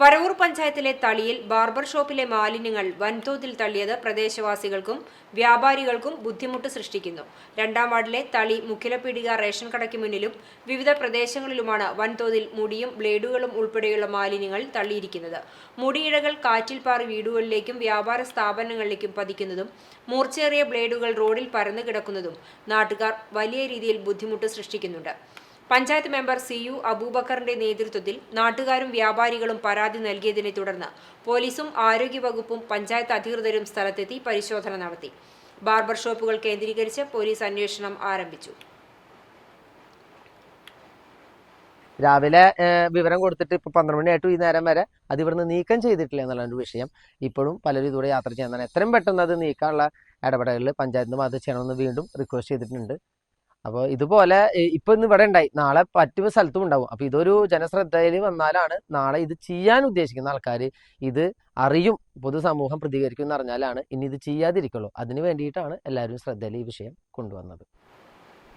വരവൂർ പഞ്ചായത്തിലെ തളിയിൽ ബാർബർ ഷോപ്പിലെ മാലിന്യങ്ങൾ വൻതോതിൽ തള്ളിയത് പ്രദേശവാസികൾക്കും വ്യാപാരികൾക്കും ബുദ്ധിമുട്ട് സൃഷ്ടിക്കുന്നു. രണ്ടാം വാർഡിലെ തളി മുക്കിലപ്പീടിക റേഷൻ കടയ്ക്ക് മുന്നിലും വിവിധ പ്രദേശങ്ങളിലുമാണ് വൻതോതിൽ മുടിയും ബ്ലേഡുകളും ഉൾപ്പെടെയുള്ള മാലിന്യങ്ങൾ തള്ളിയിരിക്കുന്നത്. മുടിയിഴകൾ കാറ്റിൽ പാറി വീടുകളിലേക്കും വ്യാപാര സ്ഥാപനങ്ങളിലേക്കും പതിക്കുന്നതും മൂർച്ചേറിയ ബ്ലേഡുകൾ റോഡിൽ പരന്നു കിടക്കുന്നതും നാട്ടുകാർ വലിയ രീതിയിൽ ബുദ്ധിമുട്ട് സൃഷ്ടിക്കുന്നുണ്ട്. പഞ്ചായത്ത് മെമ്പർ സി യു അബൂബക്കറിന്റെ നേതൃത്വത്തിൽ നാട്ടുകാരും വ്യാപാരികളും പരാതി നൽകിയതിനെ തുടർന്ന് പോലീസും ആരോഗ്യവകുപ്പും പഞ്ചായത്ത് അധികൃതരും സ്ഥലത്തെത്തി പരിശോധന നടത്തി. ബാർബർ ഷോപ്പുകൾ കേന്ദ്രീകരിച്ച് പോലീസ് അന്വേഷണം ആരംഭിച്ചു. രാവിലെ വിവരം കൊടുത്തിട്ട് ഇപ്പൊ പന്ത്രണ്ട് മണിയായിട്ടും ഈ നേരം വരെ അത് ഇവിടുന്ന് നീക്കം ചെയ്തിട്ടില്ല എന്നുള്ള ഒരു വിഷയം. ഇപ്പോഴും പലരും ഇതുകൂടെ യാത്ര ചെയ്യുന്നതാണ്. എത്രയും പെട്ടെന്ന് അത് നീക്കാനുള്ള ഇടപെടലുകൾ പഞ്ചായത്തിന് അത് ചെയ്യണമെന്ന് വീണ്ടും റിക്വസ്റ്റ് ചെയ്തിട്ടുണ്ട്. അപ്പോൾ ഇതുപോലെ ഇപ്പൊ ഇന്ന് ഇവിടെ ഉണ്ടായി. നാളെ പറ്റുന്ന സ്ഥലത്തും ഉണ്ടാവും. അപ്പൊ ഇതൊരു ജനശ്രദ്ധയിൽ വന്നാലാണ് നാളെ ഇത് ചെയ്യാൻ ഉദ്ദേശിക്കുന്ന ആൾക്കാർ ഇത് അറിയും പൊതുസമൂഹം പ്രതികരിക്കും എന്ന് അറിഞ്ഞാലാണ് ഇനി ഇത് ചെയ്യാതിരിക്കുള്ളൂ. അതിന് വേണ്ടിയിട്ടാണ് എല്ലാവരും ശ്രദ്ധയിൽ ഈ വിഷയം കൊണ്ടുവന്നത്.